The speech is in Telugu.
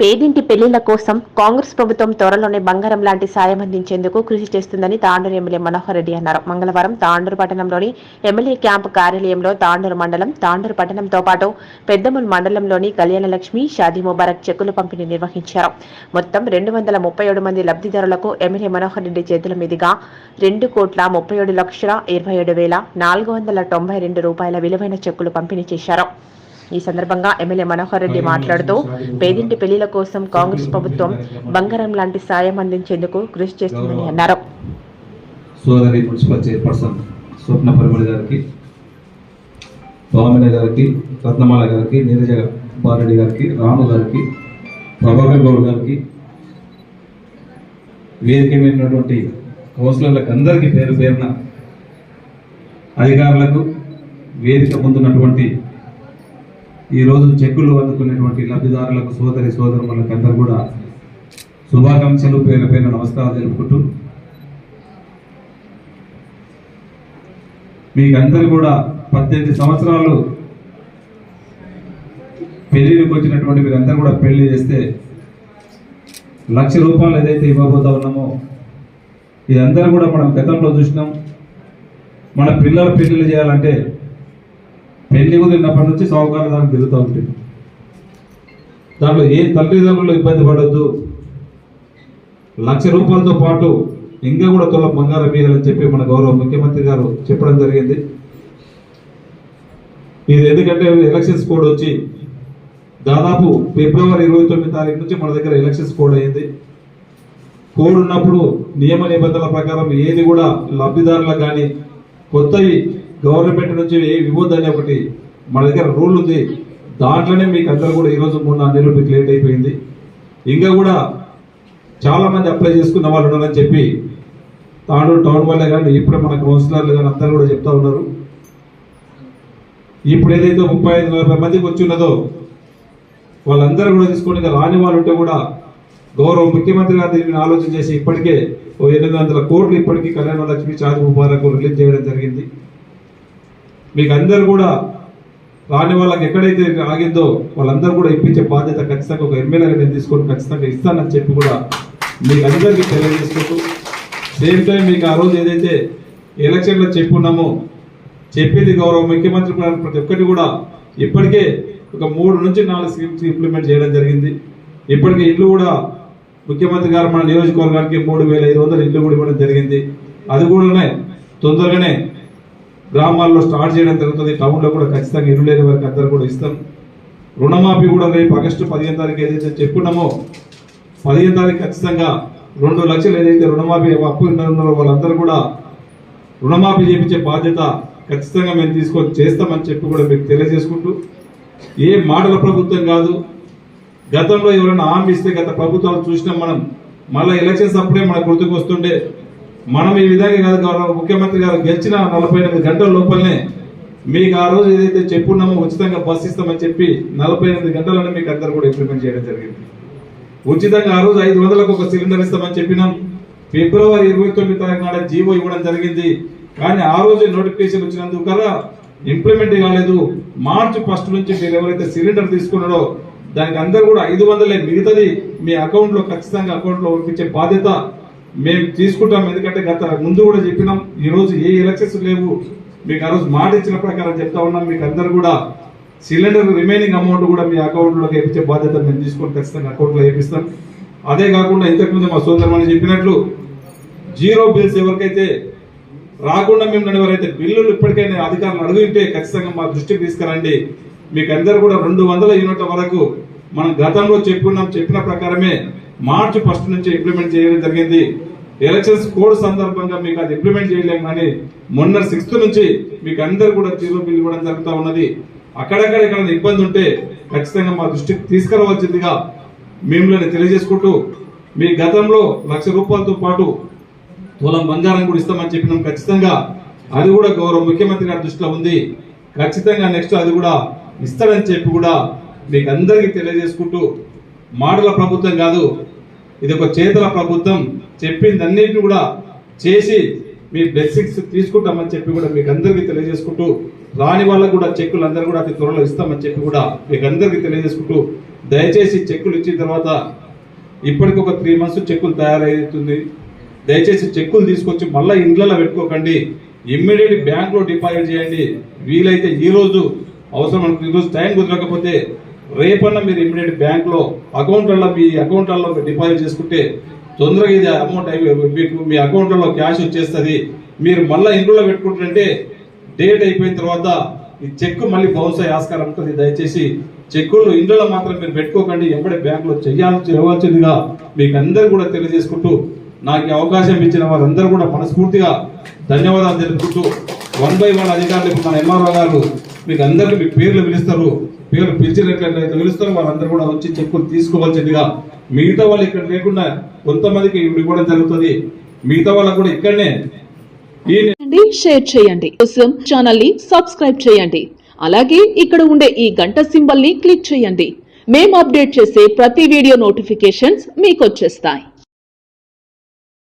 పేదింటి పెళ్ళిళ్ళ కోసం కాంగ్రెస్ ప్రభుత్వం త్వరలోనే బంగారం లాంటి సాయం అందించేందుకు కృషి చేస్తుందని తాండూరు ఎమ్మెల్యే మనోహర్ రెడ్డి అన్నారు. మంగళవారం తాండూరు పట్టణంలోని ఎమ్మెల్యే క్యాంపు కార్యాలయంలో తాండూరు మండలం తాండూరు పట్టణంతో పాటు పెద్దమూల్ మండలంలోని కళ్యాణలక్ష్మి షాదీ ముబారక్ చెక్కులు పంపిణీ నిర్వహించారు. మొత్తం రెండు వందల ముప్పై ఏడు మంది లబ్ధిదారులకు ఎమ్మెల్యే మనోహర్ రెడ్డి చేతుల మీదుగా రెండు కోట్ల ముప్పై ఏడు లక్షల ఇరవై ఏడు వేల నాలుగు వందల తొంభై రెండు రూపాయల విలువైన చెక్కులు పంపిణీ చేశారు. ఈ సందర్భంగా ఎమ్మెల్యే మనోహర్ రెడ్డి మాట్లాడుతూ పేదింటి పెళ్ళిల కోసం కాంగ్రెస్ ప్రభుత్వం బంగారం లాంటి సాయం అందించేందుకు కృషి చేస్తుందని అన్నారు. సోదరి మున్సిపల్ చైర్పర్సన్ స్వప్న పరిమళ గారికి భామిన గారికి రత్నమాల గారికి నీరజ బారెడ్డి గారికి రాము గారికి ప్రభాకర్ గౌడ్ గారికి వేదిక మీద ఉన్నటువంటి కౌన్సిలర్లకు అందరికీ పేరు పేరున అధికారులకు వేదిక ముందున్నటువంటి ఈరోజు చెక్కులు అందుకునేటువంటి లబ్ధిదారులకు సోదరి సోదరులకు అందరూ కూడా శుభాకాంక్షలు పేరు పేరు నమస్కారాలు తెలుపుకుంటూ మీకందరూ కూడా పద్దెనిమిది సంవత్సరాలు పెళ్ళికి వచ్చినటువంటి మీరందరూ కూడా పెళ్ళి చేస్తే లక్ష రూపాయలు ఏదైతే ఇవ్వబోతా ఉన్నామో ఇదందరూ కూడా మనం గతంలో చూసినాం. మన పిల్లల పెళ్ళిళ్ళు చేయాలంటే పెళ్ళి తిన్నప్పటి నుంచి సౌకర్యాలు దానికి తిరుగుతూ ఉంటుంది దాంట్లో ఏ తల్లిదండ్రులు ఇబ్బంది పడద్దు. లక్ష రూపాయలతో పాటు ఇంకా కూడా తొలగ బంగారం వేయాలని చెప్పి మన గౌరవ ముఖ్యమంత్రి గారు చెప్పడం జరిగింది. ఇది ఎందుకంటే ఎలక్షన్స్ కోడ్ వచ్చి దాదాపు ఫిబ్రవరి ఇరవై తొమ్మిది తారీఖు నుంచి మన దగ్గర ఎలక్షన్స్ కోడ్ అయింది. కోడ్ ఉన్నప్పుడు నియమ నిబంధనల ప్రకారం ఏది కూడా లబ్ధిదారులకు కానీ కొత్తవి గవర్నమెంట్ నుంచి ఏ ఇవ్వద్దు అనే ఒకటి మన దగ్గర రూల్ ఉంది. దాంట్లోనే మీకు అందరూ కూడా ఈరోజు మూడు నాలుగు నెలలు మీకు లేట్ అయిపోయింది. ఇంకా కూడా చాలామంది అప్లై చేసుకున్న వాళ్ళు ఉన్నారని చెప్పి తాను టౌన్ వాళ్ళే కానీ ఇప్పుడు మన కౌన్సిలర్లు కానీ అందరూ కూడా చెప్తా ఉన్నారు. ఇప్పుడు ఏదైతే ముప్పై ఐదు నలభై మందికి వచ్చి ఉన్నదో వాళ్ళందరూ కూడా తీసుకొని ఇంకా రాని వాళ్ళు ఉంటే కూడా గౌరవ ముఖ్యమంత్రి గారు దీన్ని ఆలోచన చేసి ఇప్పటికే ఓ ఎనిమిది వందల కోట్లు ఇప్పటికీ కళ్యాణ లక్ష్మి చార్జ్ ముబారకు రిలీజ్ చేయడం జరిగింది. మీకు అందరు కూడా రాని వాళ్ళకి ఎక్కడైతే ఆగిందో వాళ్ళందరూ కూడా ఇప్పించే బాధ్యత ఖచ్చితంగా ఒక ఎమ్మెల్యేగా నేను తీసుకొని ఖచ్చితంగా ఇస్తానని చెప్పి కూడా మీకు అందరికీ తెలియజేసుకుంటూ సేమ్ టైం మీకు ఆ రోజు ఏదైతే ఎలక్షన్లో చెప్పున్నామో చెప్పింది గౌరవ ముఖ్యమంత్రి ప్రతి ఒక్కటి కూడా ఇప్పటికే ఒక మూడు నుంచి నాలుగు స్కీమ్స్ ఇంప్లిమెంట్ చేయడం జరిగింది. ఇప్పటికే ఇల్లు కూడా ముఖ్యమంత్రి గారు మన నియోజకవర్గానికి మూడు వేల ఐదు వందల ఇల్లు కూడా ఇవ్వడం జరిగింది. అది కూడానే తొందరగానే గ్రామాల్లో స్టార్ట్ చేయడం జరుగుతుంది. టౌన్లో కూడా ఖచ్చితంగా ఇల్లు లేని వారికి అందరూ కూడా ఇస్తాం. రుణమాఫీ కూడా రేపు ఆగస్టు పదిహేను తారీఖు ఏదైతే చెప్పుకున్నామో పదిహేను తారీఖు ఖచ్చితంగా రెండు లక్షలు ఏదైతే రుణమాఫీ అప్పు ఉన్నారో వాళ్ళందరూ కూడా రుణమాఫీ చేపించే బాధ్యత ఖచ్చితంగా మేము తీసుకొని చేస్తామని చెప్పి కూడా మీకు తెలియజేసుకుంటూ ఏ మాటల ప్రభుత్వం కాదు. గతంలో ఎవరైనా హామీ ఇస్తే గత ప్రభుత్వాలు చూసినాం మనం మళ్ళీ ఎలక్షన్స్ అప్పుడే మనకు గుర్తుకు వస్తుండే మనం ఈ విధంగా కాదు గౌరవ ముఖ్యమంత్రి గారు గెలిచిన నలభై ఎనిమిది గంటల లోపలనే మీకు ఆ రోజు ఏదైతే చెప్పున్నామో ఉచితంగా బస్ ఇస్తామని చెప్పి నలభై ఎనిమిది గంటలను మీకు అందరు కూడా ఇంప్లిమెంట్ చేయడం జరిగింది. ఉచితంగా ఆ రోజు ఐదు వందలకు ఒక సిలిండర్ ఇస్తామని చెప్పినాం. ఫిబ్రవరి ఇరవై తొమ్మిది తారీఖు నాడు జీవో ఇవ్వడం జరిగింది. కానీ ఆ రోజు నోటిఫికేషన్ వచ్చినందుకు కదా ఇంప్లిమెంట్ కాలేదు. మార్చి ఫస్ట్ నుంచి మీరు ఎవరైతే సిలిండర్ తీసుకున్నారో దానికి అందరు కూడా ఐదు వందలే మిగతాది మీ అకౌంట్లో ఖచ్చితంగా అకౌంట్లో పంపించే బాధ్యత మేము తీసుకుంటాం. ఎందుకంటే గత ముందు కూడా చెప్పినాం ఈరోజు ఏ ఎలక్షన్స్ లేవు. మీకు ఆ రోజు మాట ఇచ్చిన ప్రకారం చెప్తా ఉన్నాం. మీకు అందరు కూడా సిలిండర్ రిమైనింగ్ అమౌంట్ కూడా మీ అకౌంట్లోకి వేపించే వేయించే బాధ్యత మేము తీసుకొని ఖచ్చితంగా అకౌంట్లో వేపిస్తాం. అదే కాకుండా ఇంతకుముందు మా సోదరమని చెప్పినట్లు జీరో బిల్స్ ఎవరికైతే రాకుండా మేము ఎవరైతే బిల్లులు ఇప్పటికైనా అధికారులు అడుగుంటే ఖచ్చితంగా మా దృష్టికి తీసుకురండి. మీకు అందరు కూడా రెండు వందల యూనిట్ల వరకు మనం గతంలో చెప్పుకున్నాం చెప్పిన ప్రకారమే మార్చి ఫస్ట్ నుంచి ఇంప్లిమెంట్ చేయడం జరిగింది. ఎలక్షన్స్ కోడ్ సందర్భంగా మీకు అది ఇంప్లిమెంట్ చేయలేము కానీ మొన్న సిక్స్త్ నుంచి మీకు అందరు కూడా జీరో బిల్ ఇవ్వడం జరుగుతూ ఉన్నది. అక్కడక్కడ ఎక్కడ ఇబ్బంది ఉంటే ఖచ్చితంగా మా దృష్టికి తీసుకురావాల్సిందిగా మిమ్మల్ని తెలియజేసుకుంటూ మీ గతంలో లక్ష రూపాయలతో పాటు తులం బంగారం కూడా ఇస్తామని చెప్పినాం. ఖచ్చితంగా అది కూడా గౌరవ ముఖ్యమంత్రి గారి దృష్టిలో ఉంది. ఖచ్చితంగా నెక్స్ట్ అది కూడా ఇస్తాడని చెప్పి కూడా మీకు అందరికీ తెలియజేసుకుంటూ మాటల ప్రభుత్వం కాదు ఇది ఒక చేతల ప్రభుత్వం. చెప్పింది కూడా చేసి మీ బ్లెస్సింగ్స్ తీసుకుంటామని చెప్పి కూడా మీకు అందరికీ తెలియజేసుకుంటూ రాని వాళ్ళకు కూడా చెక్కులు అందరూ కూడా అతి త్వరలో ఇస్తామని చెప్పి కూడా మీకు అందరికీ తెలియజేసుకుంటూ దయచేసి చెక్కులు ఇచ్చిన తర్వాత ఇప్పటికి ఒక త్రీ మంత్స్ చెక్కులు తయారవుతుంది. దయచేసి చెక్కులు తీసుకొచ్చి మళ్ళీ ఇండ్లలో పెట్టుకోకండి. ఇమ్మీడియట్ బ్యాంక్లో డిపాజిట్ చేయండి. వీలైతే ఈరోజు అవసరం అనుకుంటే రోజు టైం కుదరకపోతే రేపన్న మీరు ఇమీడియట్ బ్యాంక్లో అకౌంట్లలో మీ అకౌంట్లలో డిపాజిట్ చేసుకుంటే తొందరగా ఇది అమౌంట్ అయి మీకు మీ అకౌంట్లలో క్యాష్ వచ్చేస్తుంది. మీరు మళ్ళీ ఇంట్లో పెట్టుకుంటుంటే డేట్ అయిపోయిన తర్వాత ఈ చెక్ మళ్ళీ బౌన్స్ అయ్యే ఆస్కారం ఉంటుంది. దయచేసి చెక్కులు ఇంట్లో మాత్రం మీరు పెట్టుకోకండి. ఎప్పుడే బ్యాంకులో చేయాలి చేయవలసిందిగా మీకు అందరు కూడా తెలియజేసుకుంటూ నాకు అవకాశం ఇచ్చిన వారందరూ కూడా మనస్ఫూర్తిగా ధన్యవాదాలు తెలుపుకుంటూ వన్ బై వన్ అధికారులు ఇప్పుడు మన ఎంఆర్ఓ గారు మీకు అందరికీ మీ పేర్లు పిలుస్తారు. పేర్లు పిలిచినట్లయితే పిలుస్తారు. వాళ్ళందరూ కూడా వచ్చి చెక్కులు తీసుకోవాల్సిందిగా. మిగతా వాళ్ళు ఇక్కడ లేకుండా కొంతమందికి ఇప్పుడు ఇవ్వడం జరుగుతుంది. మిగతా వాళ్ళకు కూడా ఇక్కడనే షేర్ చేయండి కోసం ఛానల్ని సబ్స్క్రైబ్ చేయండి. అలాగే ఇక్కడ ఉండే ఈ గంట సింబల్ని క్లిక్ చేయండి. మేము అప్డేట్ చేసే ప్రతి వీడియో నోటిఫికేషన్స్ మీకు వచ్చేస్తాయి.